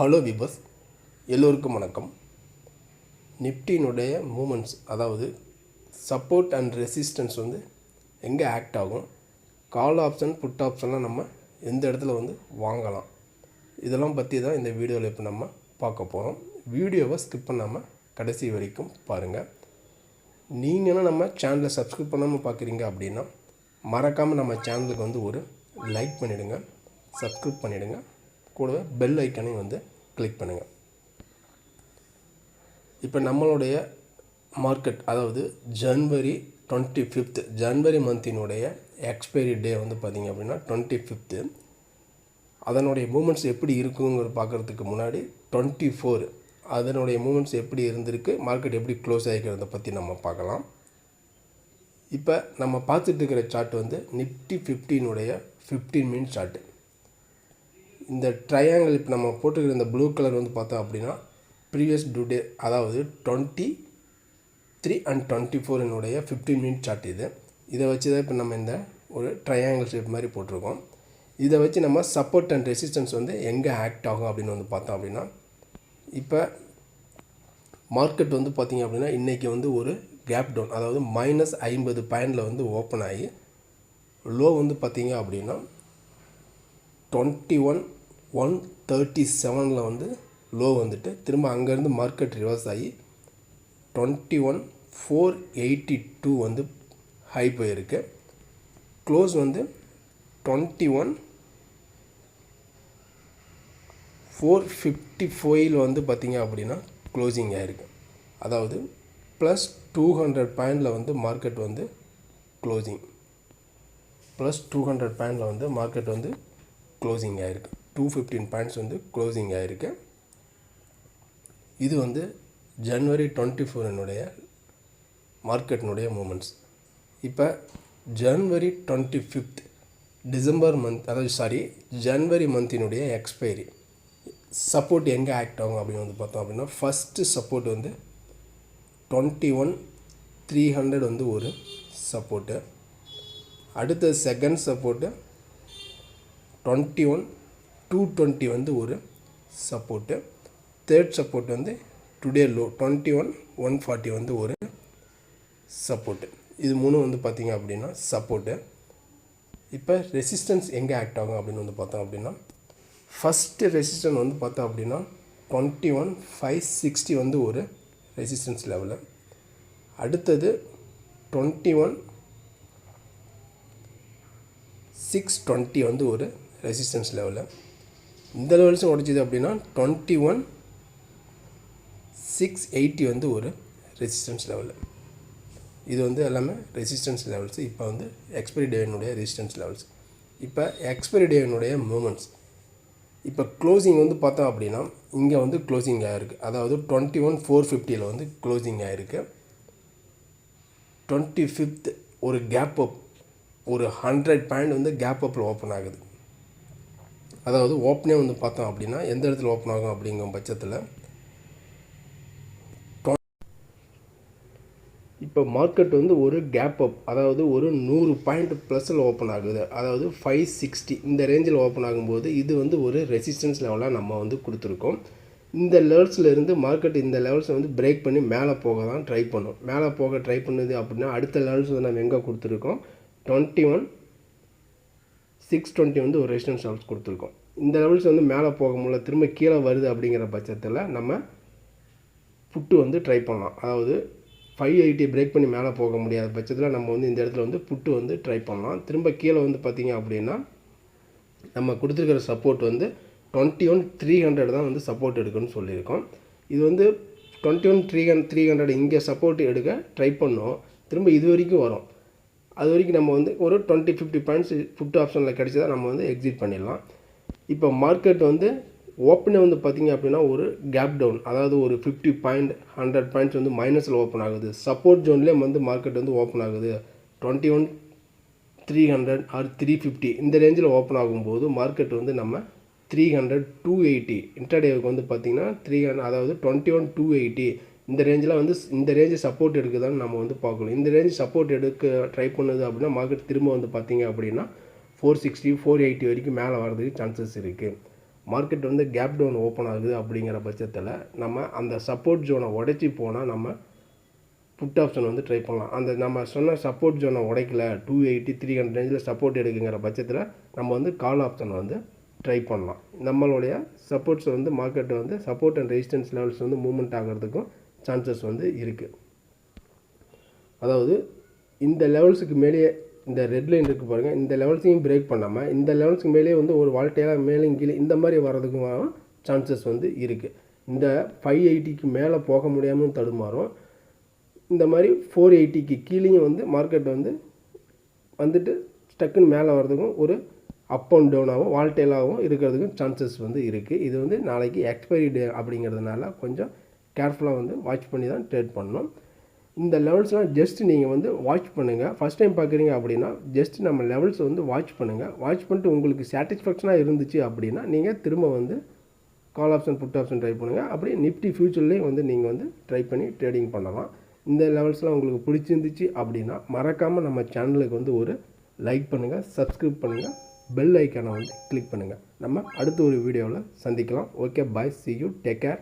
Hello விபஸ் எல்லோருக்கும் வணக்கம். நிப்டினுடைய மூமெண்ட்ஸ் அதாவது சப்போர்ட் அண்ட் ரெசிஸ்டன்ஸ் வந்து எங்கே ஆக்ட் ஆகும்? கால் ஆப்ஷன் புட் ஆப்ஷன்லாம் நம்ம எந்த இடத்துல வந்து வாங்கலாம்? இதெல்லாம் பற்றி தான் இந்த வீடியோவில் இப்போ நம்ம பார்க்க போகிறோம் வீடியோவை ஸ்கிப் பண்ணாமல் கடைசி வரைக்கும் பாருங்கள் நீங்களும் நம்ம சேனலை சப்ஸ்கிரைப் பண்ணாமல் பார்க்குறீங்க அப்படின்னா மறக்காமல் நம்ம சேனலுக்கு வந்து ஒரு லைக் பண்ணிவிடுங்க சப்ஸ்கிரைப் பண்ணிவிடுங்க கூடவே பெல் ஐக்கனையும் வந்து கிளிக் பண்ணுங்கள் இப்போ நம்மளுடைய மார்க்கெட் அதாவது ஜன்வரி டுவெண்ட்டி ஃபிஃப்த் ஜன்வரி மந்தினுடைய எக்ஸ்பைரி டே வந்து பார்த்திங்க அப்படின்னா டுவெண்ட்டி ஃபிஃப்த்து அதனுடைய மூமெண்ட்ஸ் எப்படி இருக்குங்கிறது பார்க்குறதுக்கு முன்னாடி டுவெண்ட்டி ஃபோர் அதனுடைய மூமெண்ட்ஸ் எப்படி இருந்திருக்கு மார்க்கெட் எப்படி க்ளோஸ் ஆகிக்கிறத பற்றி நம்ம பார்க்கலாம். இப்போ நம்ம பார்த்துட்டு இருக்கிற சார்ட் வந்து நிஃப்டி ஃபிஃப்டினுடைய ஃபிஃப்டீன் மினிட் சார்ட்டு இந்த ட்ரையாங்கிள் இப்போ நம்ம போட்டுக்கிற இந்த ப்ளூ கலர் வந்து பார்த்தோம் அப்படின்னா ப்ரீவியஸ் டூ டே அதாவது டுவெண்ட்டி த்ரீ அண்ட் டுவெண்ட்டி ஃபோரினுடைய ஃபிஃப்டீன் மினிட் சார்ட் இது. இதை வச்சு தான் இப்போ நம்ம இந்த ஒரு ட்ரையாங்கிள் ஷேப் மாதிரி போட்டிருக்கோம். இதை வச்சு நம்ம சப்போர்ட் அண்ட் ரெசிஸ்டன்ஸ் வந்து எங்கே ஆக்ட் ஆகும் அப்படின்னு வந்து பார்த்தோம் அப்படின்னா இப்போ மார்க்கெட் வந்து பார்த்திங்க அப்படின்னா இன்றைக்கி வந்து ஒரு கேப் டவுன் அதாவது மைனஸ் ஐம்பது பாயிண்டில் வந்து ஓப்பன் ஆகி லோ வந்து பார்த்திங்க அப்படின்னா டுவெண்ட்டி ஒன் ஒன் தேர்ட்டி செவனில் வந்து லோ வந்துட்டு திரும்ப அங்கேருந்து மார்க்கெட் ரிவர்ஸ் ஆகி twenty one four eighty two வந்து ஹை போயிருக்கு. க்ளோஸ் வந்து டுவெண்ட்டி ஒன் ஃபோர் ஃபிஃப்டி ஃபோயில் வந்து பார்த்திங்க அப்படின்னா க்ளோசிங் ஆகிருக்கு அதாவது ப்ளஸ் டூ ஹண்ட்ரட் பாயிண்டில் வந்து மார்க்கெட் வந்து க்ளோசிங் ப்ளஸ் டூ ஹண்ட்ரட் பாயிண்டில் வந்து மார்க்கெட் வந்து க்ளோசிங் ஆகிருக்கு டூ ஃபிஃப்டீன் பாயிண்ட்ஸ் வந்து க்ளோசிங் ஆகிருக்கு இது வந்து ஜனவரி டுவெண்ட்டி ஃபோரினுடைய மார்க்கெட்டினுடைய மூமெண்ட்ஸ் இப்போ January twenty fifth December month அதாவது சாரி ஜனவரி மந்தினுடைய எக்ஸ்பைரி சப்போர்ட் எங்கே ஆக்ட் ஆகும் அப்படின்னு வந்து பார்த்தோம் அப்படின்னா ஃபஸ்ட்டு சப்போர்ட் வந்து டுவெண்ட்டி ஒன் த்ரீ ஹண்ட்ரட் வந்து ஒரு சப்போர்ட்டு அடுத்த second support twenty one two twenty வந்து ஒரு சப்போர்ட்டு தேர்ட் சப்போர்ட் வந்து today low twenty one one forty வந்து ஒரு சப்போர்ட்டு இது மூணும் வந்து பார்த்திங்க அப்படின்னா சப்போர்ட்டு இப்போ ரெசிஸ்டன்ஸ் எங்கே ஆக்ட் ஆகும் அப்படின்னு வந்து பார்த்தோம் அப்படின்னா ஃபஸ்ட்டு ரெசிஸ்டன்ஸ் வந்து பார்த்தோம் அப்படின்னா டுவெண்ட்டி ஒன் ஃபைவ் சிக்ஸ்டி வந்து ஒரு ரெசிஸ்டன்ஸ் லெவலு அடுத்தது டுவெண்ட்டி ஒன் சிக்ஸ் டுவெண்ட்டி வந்து ஒரு ரெசிஸ்டன்ஸ் லெவலு இந்த லெவல்ஸும் உடைச்சிது அப்படின்னா டுவெண்ட்டி ஒன் சிக்ஸ் எயிட்டி வந்து ஒரு ரெசிஸ்டன்ஸ் லெவலு இது வந்து எல்லாமே ரெசிஸ்டன்ஸ் லெவல்ஸ் இப்போ வந்து எக்ஸ்பைரி டேனுடைய ரெசிஸ்டன்ஸ் லெவல்ஸ் இப்போ எக்ஸ்பைரி டேனுடைய மூமெண்ட்ஸ் இப்போ க்ளோசிங் வந்து பார்த்தோம் அப்படின்னா இங்கே வந்து க்ளோசிங் ஆகிருக்கு அதாவது டுவெண்ட்டி ஒன் ஃபோர் ஃபிஃப்டியில் வந்து க்ளோசிங் ஆகிருக்கு டுவெண்ட்டி ஃபிஃப்த் ஒரு கேப் அப் ஒரு ஹண்ட்ரட் பாயிண்ட் வந்து கேப் அப்பில் ஓப்பன் ஆகுது. அதாவது ஓப்பனே வந்து பார்த்தோம் அப்படின்னா எந்த இடத்துல ஓப்பன் ஆகும் அப்படிங்கும் பட்சத்தில் இப்போ மார்க்கெட் வந்து ஒரு கேப் அப் அதாவது ஒரு நூறு பாயிண்ட் ப்ளஸில் ஓப்பன் ஆகுது. அதாவது ஃபைவ் சிக்ஸ்டி இந்த ரேஞ்சில் ஓப்பன் ஆகும்போது இது வந்து ஒரு ரெசிஸ்டன்ஸ் லெவலாக நம்ம வந்து கொடுத்துருக்கோம். இந்த லெவல்ஸில் இருந்து மார்க்கெட் இந்த லெவல்ஸை வந்து பிரேக் பண்ணி மேலே போக தான் ட்ரை பண்ணும். மேலே போக ட்ரை பண்ணுது அப்படின்னா அடுத்த லெவல்ஸ் வந்து நம்ம எங்கே கொடுத்துருக்கோம்? டுவெண்ட்டி ஒன் சிக்ஸ் டுவெண்ட்டி வந்து ஒரு ரெசிஸ்டன்ஸ் லெவல்ஸ் கொடுத்துருக்கோம். இந்த லெவல்ஸ் வந்து மேலே போக முடியல திரும்ப கீழே வருது அப்படிங்கிற பட்சத்தில் நம்ம புட்டு வந்து ட்ரை பண்ணலாம். அதாவது ஃபைவ் எயிட்டி பிரேக் பண்ணி மேலே போக முடியாத பட்சத்தில் நம்ம வந்து இந்த இடத்துல வந்து புட்டு வந்து ட்ரை பண்ணலாம். திரும்ப கீழே வந்து பார்த்திங்க அப்படின்னா நம்ம கொடுத்துருக்கிற சப்போர்ட் வந்து டுவெண்ட்டி ஒன் த்ரீ ஹண்ட்ரட் தான் வந்து சப்போர்ட் எடுக்கணும்னு சொல்லியிருக்கோம். இது வந்து twenty one three hun three hundred இங்கே சப்போர்ட் எடுக்க ட்ரை பண்ணோம். திரும்ப இது வரைக்கும் வரும். அது வரைக்கும் நம்ம வந்து ஒரு டுவெண்ட்டி ஃபிஃப்டி பாயிண்ட்ஸ் புட் ஆப்ஷனில் கிடச்சதா நம்ம வந்து எக்ஸிட் பண்ணிடலாம். இப்போ மார்க்கெட் வந்து ஓப்பனே வந்து பார்த்திங்க அப்படின்னா ஒரு கேப் டவுன் அதாவது ஒரு ஃபிஃப்டி பாயிண்ட் ஹண்ட்ரட் பாயிண்ட்ஸ் வந்து மைனஸில் ஓப்பன் ஆகுது. சப்போர்ட் ஜோன்லேயே வந்து மார்க்கெட் வந்து ஓப்பன் ஆகுது. Twenty one three hundred or three fifty இந்த ரேஞ்சில் ஓப்பன் ஆகும்போது மார்க்கெட் வந்து நம்ம த்ரீ ஹண்ட்ரட் டூ எயிட்டி இன்டர்டேவுக்கு வந்து பார்த்திங்கன்னா த்ரீ ஹண்ட்ரட் அதாவது டுவெண்ட்டி ஒன் டூ எயிட்டி இந்த ரேஞ்சில் வந்து இந்த ரேஞ்சு சப்போர்ட் எடுக்குதான்னு நம்ம வந்து பார்க்கணும். இந்த ரேஞ்சு சப்போர்ட் எடுக்க ட்ரை பண்ணுது அப்படின்னா மார்க்கெட் திரும்ப வந்து பார்த்திங்க அப்படின்னா ஃபோர் சிக்ஸ்டி ஃபோர் எயிட்டி வரைக்கும் மேலே வரதுக்கு சான்சஸ் இருக்குது மார்க்கெட் வந்து கேப் டவுன் ஓப்பன் ஆகுது அப்படிங்கிற பட்சத்தில் நம்ம அந்த சப்போர்ட் ஜோனை உடைச்சி போனால் நம்ம புட் ஆப்ஷன் வந்து ட்ரை பண்ணலாம். அந்த நம்ம சொன்ன சப்போர்ட் ஜோனை உடைக்கல டூ எயிட்டி த்ரீ ஹண்ட்ரட் ரேஞ்சில் சப்போர்ட் எடுக்குங்கிற பட்சத்தில் நம்ம வந்து கால் ஆப்ஷன் வந்து ட்ரை பண்ணலாம். நம்மளுடைய சப்போர்ட்ஸ் வந்து மார்க்கெட் வந்து சப்போர்ட் அண்ட் ரெசிஸ்டன்ஸ் லெவல்ஸ் வந்து மூவ்மெண்ட் ஆகிறதுக்கும் சான்சஸ் வந்து இருக்குது அதாவது இந்த லெவல்ஸுக்கு மேலேயே இந்த ரெட் லைன் இருக்குது பாருங்கள் இந்த லெவல்ஸையும் பிரேக் பண்ணாமல் இந்த லெவல்ஸுக்கு மேலேயே வந்து ஒரு வால்ட்டையாக மேலேயும் கீழே இந்த மாதிரி வர்றதுக்கும் சான்சஸ் வந்து இருக்குது இந்த ஃபைவ் எயிட்டிக்கு மேலே போக முடியாமல் தடுமாறும். இந்த மாதிரி ஃபோர் எயிட்டிக்கு கீழேயும் வந்து மார்க்கெட் வந்து வந்துட்டு டக்குன்னு மேலே வர்றதுக்கும் ஒரு அப் அண்ட் டவுனாகவும் வால்டேலாகவும் இருக்கிறதுக்கும் சான்சஸ் வந்து இருக்குது இது வந்து நாளைக்கு எக்ஸ்பைரி டே அப்படிங்கிறதுனால கொஞ்சம் கேர்ஃபுல்லாக வந்து வாட்ச் பண்ணி தான் ட்ரேட் பண்ணணும். இந்த லெவல்ஸ்லாம் ஜஸ்ட் நீங்கள் வந்து வாட்ச் பண்ணுங்கள் ஃபஸ்ட் டைம் பார்க்குறீங்க அப்படின்னா ஜஸ்ட் நம்ம லெவல்ஸ் வந்து வாட்ச் பண்ணுங்கள் வாட்ச் பண்ணிட்டு உங்களுக்கு சாட்டிஸ்ஃபேக்ஷனாக இருந்துச்சு அப்படின்னா நீங்கள் திரும்ப வந்து call option put option try பண்ணுங்கள் அப்படியே நிஃப்டி ஃபியூச்சர்லேயும் வந்து நீங்கள் வந்து ட்ரை பண்ணி ட்ரேடிங் பண்ணலாம். இந்த லெவல்ஸ்லாம் உங்களுக்கு பிடிச்சிருந்துச்சு அப்படின்னா மறக்காமல் நம்ம சேனலுக்கு வந்து ஒரு லைக் பண்ணுங்கள் சப்ஸ்கிரைப் பண்ணுங்கள் பெல் ஐக்கானை வந்து கிளிக் பண்ணுங்கள் நம்ம அடுத்த ஒரு வீடியோவில் சந்திக்கலாம். Okay bye see you take care